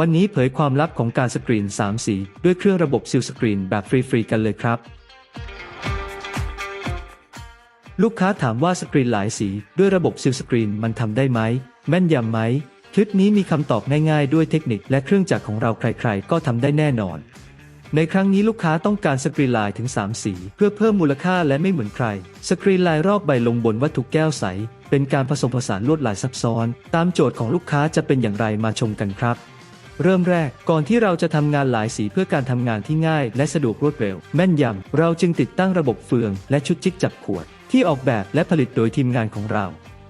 วันนี้เผยความลับของการสกรีน 3 สี ด้วยเครื่องระบบซิลสกรีนแบบฟรี ๆ กันเลยครับ ลูกค้าถามว่าสกรีนหลายสี ด้วยระบบซิลสกรีนมันทำได้ไหม แม่นยำไหม คลิปนี้มีคำตอบง่ายๆ ด้วยเทคนิคและเครื่องจักรของเราใครๆ ก็ทำได้แน่นอน ในครั้งนี้ลูกค้าต้องการสกรีนลายถึง 3 สี เพื่อเพิ่มมูลค่าและไม่เหมือนใคร สกรีนลายรอบใบลงบนวัตถุแก้วใส เป็นการผสมผสานลวดลายซับซ้อน ตามโจทย์ของลูกค้าจะเป็นอย่างไรมาชมกันครับ เริ่มแรกก่อนที่เราจะทำงานหลายสีเพื่อการทำงานที่ง่าย และสะดวกรวดเร็ว แม่นยำเราจึงติดตั้งระบบเฟือง และชุดจิกจับขวด ที่ออกแบบและผลิตโดยทีมงานของเรา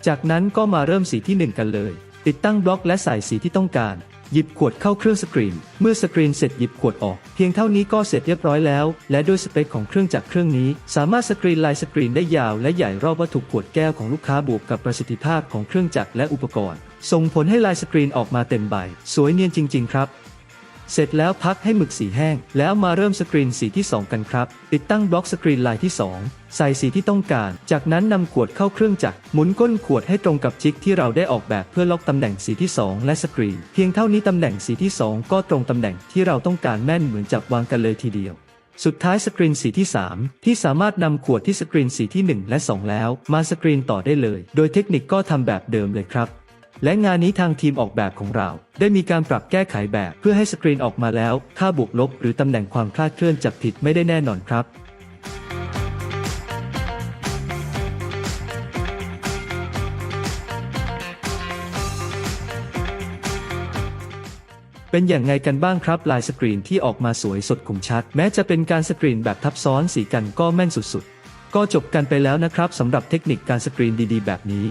จากนั้นก็มาเริ่มสีที่หนึ่งกันเลย ติดตั้งบล็อกและใส่สีที่ต้องการ หยิบขวดเข้าเครื่องสกรีน เมื่อสกรีนเสร็จหยิบขวดออก เพียงเท่านี้ก็เสร็จเรียบร้อยแล้ว และด้วยสเปคของเครื่องจักรเครื่องนี้ สามารถสกรีนลายสกรีนได้ยาว และใหญ่รอบวัตถุขวดแก้วของลูกค้าบวกกับประสิทธิภาพของเครื่องจักรและอุปกรณ์ ส่งผลให้ลายสกรีนออกมาเต็มใบ สวยเนียนจริง ๆ ครับ เสร็จแล้วพักให้หมึกสีแห้ง แล้วมาเริ่มสกรีนสีที่ 2 กันครับ ติดตั้งบล็อกสกรีนลายที่ 2 ใส่สีที่ต้องการ จากนั้นนำขวดเข้าเครื่องจักรหมุนก้นขวดให้ตรงกับจิกที่เราได้ออกแบบเพื่อล็อกตำแหน่งสีที่ 2 และสกรีน เพียงเท่านี้ตำแหน่งสีที่ 2 ก็ตรงตำแหน่งที่เราต้องการแม่นเหมือนจับวางกันเลยทีเดียวสุดท้ายสกรีนสีที่ 3 ที่สามารถนำขวดที่สกรีนสีที่ 1 และ 2 แล้ว มาสกรีนต่อได้เลย โดยเทคนิคก็ทำแบบเดิมเลยครับ และงานนี้ทางทีมออกแบบของเรา ได้มีการปรับแก้ไขแบบเพื่อให้สกรีนออกมาแล้ว ค่าบวกลบ หรือตำแหน่งความคลาดเคลื่อนจับผิดไม่ได้แน่นอนครับเป็นอย่างไงกันบ้างครับ ลายสกรีนที่ออกมาสวยสดคมชัด แม้จะเป็นการสกรีนแบบทับซ้อนสีกันก็แม่นสุดๆ ก็จบกันไปแล้วนะครับสำหรับเทคนิคการสกรีนดีๆ แบบนี้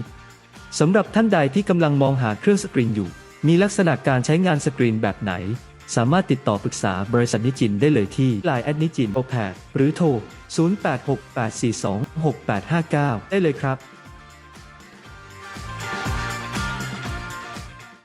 สำหรับท่านใดที่กำลังมองหาเครื่องสกรีนอยู่ มีลักษณะการใช้งานสกรีนแบบไหน สามารถติดต่อปรึกษาบริษัทนิจินได้เลยที่ Line แอดนิจินโอแหรือโทร 0868426859 ได้เลยครับ